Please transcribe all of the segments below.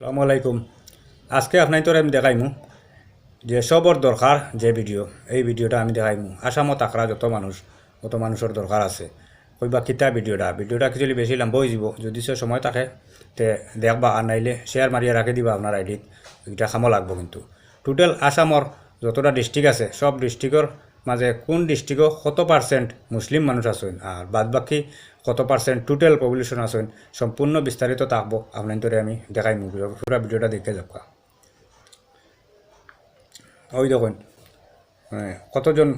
আসসালামু আলাইকুম। আজকে আপনার তোর আমি দেখাইমু যে সবর দরকার যে ভিডিও, এই ভিডিওটা আমি দেখাইমু। আসামত আখড়া যত মানুষ অত মানুষের দরকার আছে। কইবা কিতা ভিডিওটা? ভিডিওটা কিছুলি বেশি লম্বা হয়ে যাব। যদি সে সময় থাকে, তে দেখবা আর নাইলে শেয়ার মারিয়া রাখি দিবা আপনার আইডিত এটা খামো লাগবো কিন্তু। টোটাল আসামর যতটা ডিস্ট্রিক্ট আছে, সব ডিস্ট্রিক্টর মাঝে কোন ডিস্ট্রিক্টও কত পার্সেন্ট মুসলিম মানুষ আছেন? আর বাদ বাকি কত পার্সেন্ট টোটাল পপুলেশন আছেন? সম্পূর্ণ বিস্তারিত থাকব আপনার আমি দেখাইমু পুরো ভিডিওটা দেখে যাবা। ওই দেখুন। মানে কতজন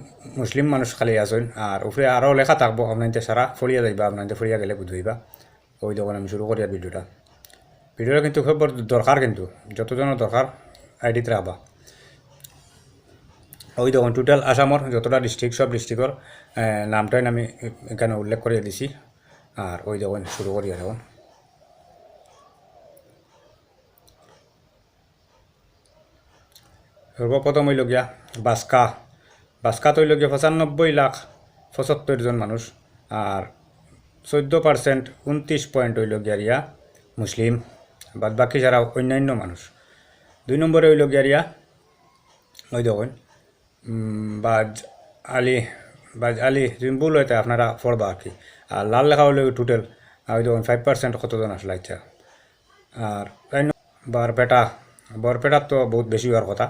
মুসলিম মানুষ খালি আছেন? আর উপরে আরও লেখা থাকব আপনাইতে সারা ফরিয়া যাইবা আপনাইতে ফরিয়া গেলে বুঝইবা। ওই দেখুন, আমি শুরু করি ভিডিওটা ভিডিওটা কিন্তু খুব দরকার কিন্তু। যতজনের দরকার আইডিতে রাখবা ওই দেখুন টোটাল আসামর যতটা ডিস্ট্রিক্ট সব ডিস্ট্রিক্টর নামটাই আমি এখানে উল্লেখ করে দিছি। আর ওই দেখুন, শুরু করি এখন সর্বপ্রথম হইল গিয়া বাস্কা। বাস্কাত হইল গিয়া পঁচানব্বই লাখ পঁচাত্তর জন মানুষ আর চোদ্দ পার্সেন্ট উনত্রিশ পয়েন্ট হইল গিয়া রিয়া মুসলিম বাদ বাকি যারা অন্যান্য মানুষ দুই নম্বরে হইল গিয়া রিয়া ওই দেখুন বাজ আলি, বাজ আলী জিম্বুল হইতে আপনারা পড়বা আর কি। আর লাল লেখা হলে টোটাল ওই দেখুন ফাইভ পার্সেন্ট কতজন আসলে আচ্ছা। আর বরপেটা বরপেটার তো বহুত বেশি হওয়ার কথা।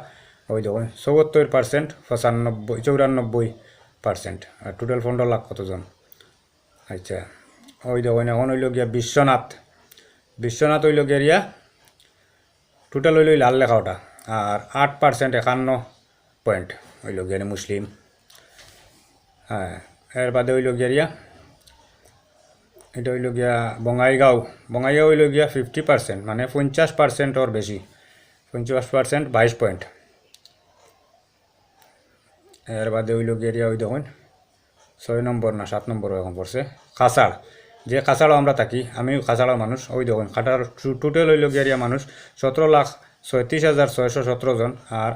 ওই দেখুন চৌহত্তর পার্সেন্ট পঁচানব্বই, চৌরানব্বই পার্সেন্ট আর টোটাল পনেরো লাখ কতজন। আচ্ছা ওই দেখুন এখন হইল গিয়া বিশ্বনাথ। বিশ্বনাথ হইল গিয়া টোটাল হইল লাল লেখা ওটা, আর আট পার্সেন্ট একান্ন পয়েন্ট হইল গিয়া মুসলিম। হ্যাঁ এর বাদে হইল গিয়া এটা হইল গিয়া বঙাইগাঁও বঙাইগাঁও হইল গিয়া ফিফটি পার্সেন্ট মানে পঞ্চাশ পার্সেন্টর বেশি। পঞ্চাশ পার্সেন্ট বাইশ পয়েন্ট এর বাদে হইল গিয়া ওই দেখুন, ছয় নম্বর না, সাত নম্বর এখন পড়ছে। কাছাড় যে কাছাড়ও আমরা থাকি আমি কাছাড়ার মানুষ, ওই দেখুন, কাটার টোটাল হইল গিয়া মানুষ, সতেরো লাখ ছয়ত্রিশ হাজার ছয়শো সতেরো জন, আর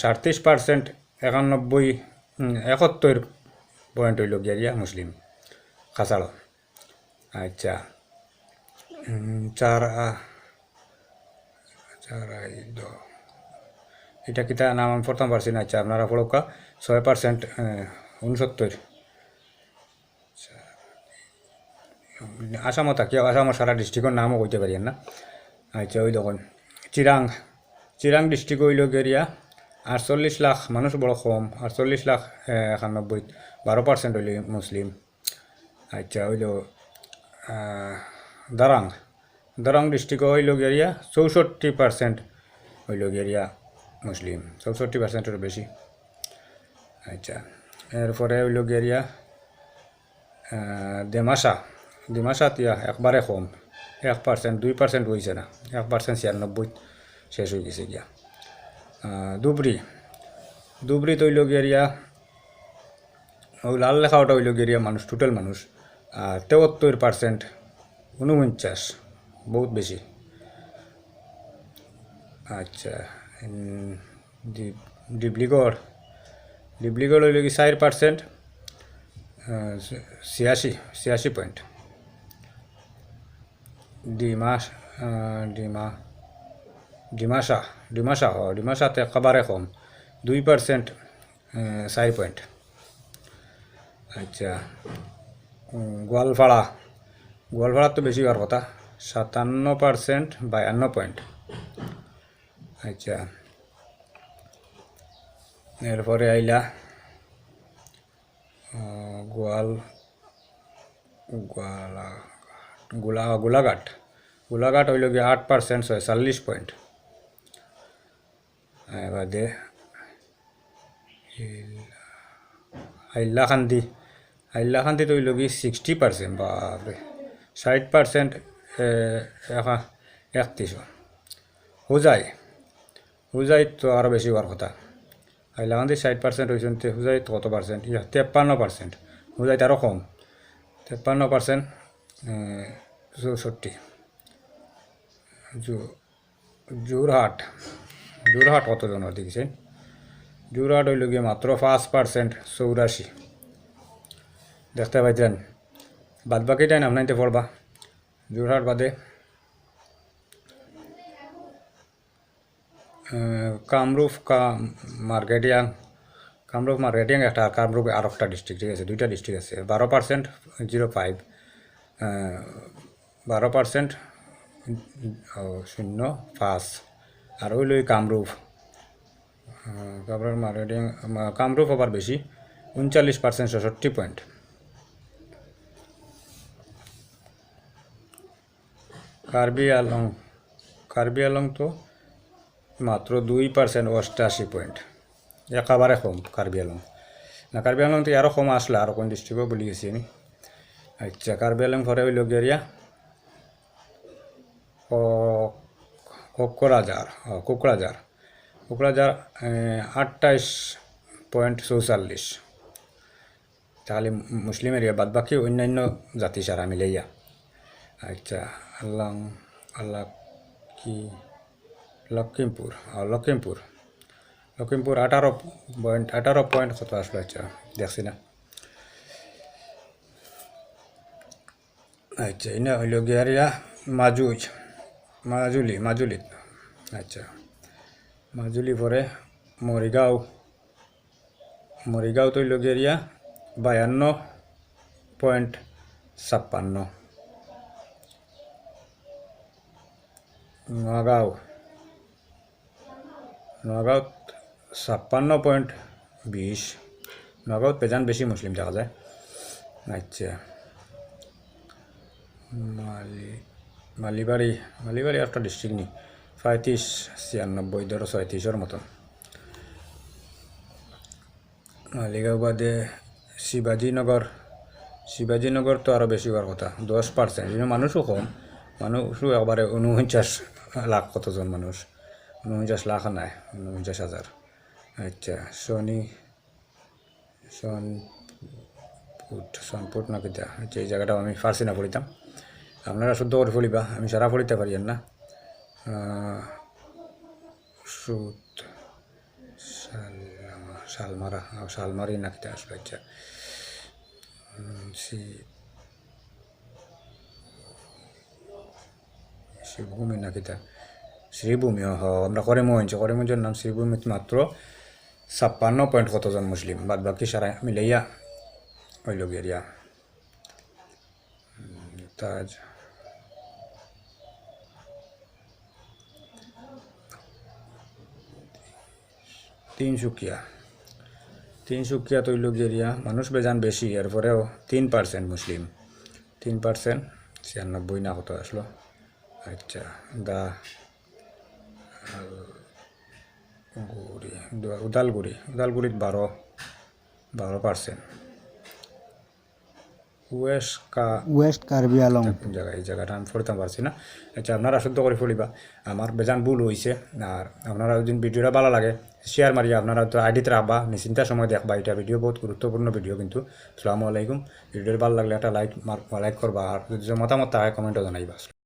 সাড়ত্রিশ পার্সেন্ট একানব্বই একাত্তর পয়েন্ট হইল গিয়া মুসলিম কাছাড় আচ্ছা চার চার এটা কিতা? নাম আমি প্রথম পারছি না। আচ্ছা আপনারা পড়কা ছয় পার্সেন্ট উনসত্তর আসামত থাকি আসামর সারা ডিস্ট্রিক্টর নামও কইতে পারি না। আচ্ছা ওই দেখুন। চিরাং চিরাং ডিস্ট্রিক্ট হইল গেরিয়া আটচল্লিশ লাখ মানুষ বড় কম, আটচল্লিশ লাখ একানব্বই, বারো পার্সেন্ট হইল মুসলিম। আচ্ছা হইল দারাং। দারাং ডিস্ট্রিক্ট হইল গেরিয়া চৌষট্টি পার্সেন্ট হইল গেরিয়া মুসলিম, চৌষট্টি পার্সেন্টের বেশি। আচ্ছা এরপরে হইল গেরিয়া দেমাসা ডিমাসাত ইয়া একবারে কম, এক পার্সেন্ট দুই পার্সেন্ট হয়েছে না, এক পার্সেন্ট ছিয়ানব্বই শেষ হয়ে গেছে গিয়া। ধুবড়ি। ধুবড়ি তৈল গেরিয়া লাল লেখা ওটা হইল গেরিয়া মানুষ টোটাল মানুষ তেহত্তর পার্সেন্ট উনপঞ্চাশ বহুত বেশি আচ্ছা ডিব্লিগড় ডিব্লিগড় হইল কি চার পার্সেন্ট ছিয়াশি ছিয়াশি পয়েন্ট ডিমা ডিমা। ডিমাসা ডিমাসা হ ডিমাসাতে একেবারে কম দুই পার্সেন্ট চারি পয়েন্ট আচ্ছা উম, গোয়ালপাড়া গোয়ালপাড়ার তো বেশি হওয়ার কথা সাতান্ন পার্সেন্ট বায়ান্ন পয়েন্ট আচ্ছা এরপরে আইলা গোয়াল গোয়ালা গোলা গোলাঘাট গোলাঘাট হইল গিয়ে আট পার্সেন্ট ছয়চল্লিশ পয়েন্ট এবারে হাইলাকান্দি হাইলাকান্দি তো হইল গিয়ে সিক্সটি পার্সেন্ট বাপরে ষাট পার্সেন্ট একত্রিশ হুজাই হুজাই তো আরও বেশি হওয়ার কথা হাইলাকান্দি ষাট পার্সেন্ট হয়েছেন হুজাই কত পার্সেন্ট ইয়া তেপ্পান্ন পার্সেন্ট হুজাইতে আরও কম তেপ্পান্ন পার্সেন্ট চৌষট্টি যোরহাট যোরহাট কতজন দেখিছেন যোরহাট হইল গিয়ে মাত্র পাঁচ পার্সেন্ট চৌরাশি। দেখতে পাইতেন বাদ বাকিটাই নাম নাইতে পড়বা। যোরহাট বাদে কামরূপ মার্কেটিয়াং। কামরূপ মার্কেটিং একটা আর কামরূপ আর একটা ডিস্ট্রিক্ট ঠিক আছে? দুইটা ডিস্ট্রিক্ট আছে। বারো পার্সেন্ট জিরো ফাইভ বারো পার্সেন্ট শূন্য, পাঁচ। আর ওই লই কামরূপ। কামরূপ মার্কেটিং কামরূপ আবার বেশি উনচল্লিশ পার্সেন্ট ছষট্টি পয়েন্ট কার্বি আলং কার্বি আলং তো মাত্র দুই পার্সেন্ট অষ্টাশি পয়েন্ট একেবারে কম কার্বি আলং। না, কার্বি আলং তো আরও কম আসলে আরও কোন ডিস্ট্রিক্টও বলি গেছি আমি। আচ্ছা কার্বি আলং পরে হইল গেরিয়া কোকরাঝার কোকরাঝার কোকরাঝার আটাইশ পয়েন্ট চৌচল্লিশ। তাহলে মুসলিম এরিয়া বাদ বাকি অন্যান্য জাতি সারা মিলাইয়া। আচ্ছা আল্লাহ আল্লাহ কি? লক্ষিমপুর লক্ষিমপুর। লক্ষিমপুর আঠারো পয়েন্ট আঠারো পয়েন্ট কত আসলো আচ্ছা দেখছি না। আচ্ছা এনে হইল গিয়ারিয়া মাজুজ। মাজুলি, মাজুলিত। আচ্ছা। মাজুলি পরে মরিগাঁও মরিগাঁও তৈল গিয়ারিয়া বায়ান্ন পয়েন্ট ছাপ্পান্ন। নগাঁও। নগাঁৱত ছাপ্পান্ন পয়েন্ট বিশ নগাঁৱত বেজান বেশি মুসলিম দেখা যায়। আচ্ছা। মালি মালিবাড়ি মালিবাড়ি একটা ডিস্ট্রিক্ট নি পঁয়ত্রিশ ছিয়ানব্বই ধরো ছয়ত্রিশের মতন। মালিগাঁও বাদে শিবাজীনগর শিবাজীনগর তো আরও বেশি হওয়ার কথা দশ পার্সেন্ট মানুষও কম মানুষও একবারে ঊনপঞ্চাশ লাখ কতজন মানুষ ঊনপঞ্চাশ লাখ নাই, ঊনপঞ্চাশ হাজার আচ্ছা শনি সনপুট সনপুট না কিতা আচ্ছা এই জায়গাটাও আমি ফার্সি না পড়িতাম আপনারা শুদ্ধ করে পড়িবা আমি সারা পড়িতে পারি না। সুত শালমারা শালমারি না কিতা আসলে আচ্ছা সি- শ্রীভূমি না কিতা। শ্রীভূমি হ আমরা করিমগঞ্জ, করিমগঞ্জের নাম শ্রীভূমিত মাত্র ছাপ্পান্ন পয়েন্ট কতজন মুসলিম? বাদ বাকি সারা মিলাইয়া হইল গিয়া তাজ তিনসুকিয়া তিনসুকিয়া তৈল গেরিয়া, মানুষ বেজান বেশি, এরপরেও তিন পার্সেন্ট মুসলিম। তিন পার্সেন্ট, ছিয়ানব্বই না কত আসলো? আচ্ছা দা গুড়ি উদালগুড়ি উদালগুড়িত বারো বারো পার্সেন্ট। ওয়েস্ট কা ওয়েস্ট কার্বি আলং জায়গা এই জায়গাটা আমি পড়তাম পারছি না। আচ্ছা আপনারা শুদ্ধ করে পড়িবা। আমার বেজান ভুল হয়েছে আর আপনারা যদি ভিডিওটা ভালো লাগে শেয়ার মারিয়া আপনারা তো আইডিতে রাখবা নিশ্চিন্তার সময় দেখবা। এটা ভিডিও বহুত গুরুত্বপূর্ণ ভিডিও কিন্তু। আসসালামু আলাইকুম। ভিডিওটা ভালো লাগলে একটা লাইক লাইক করবা আর যদি মতামত থাকে কমেন্টও জানাইবা।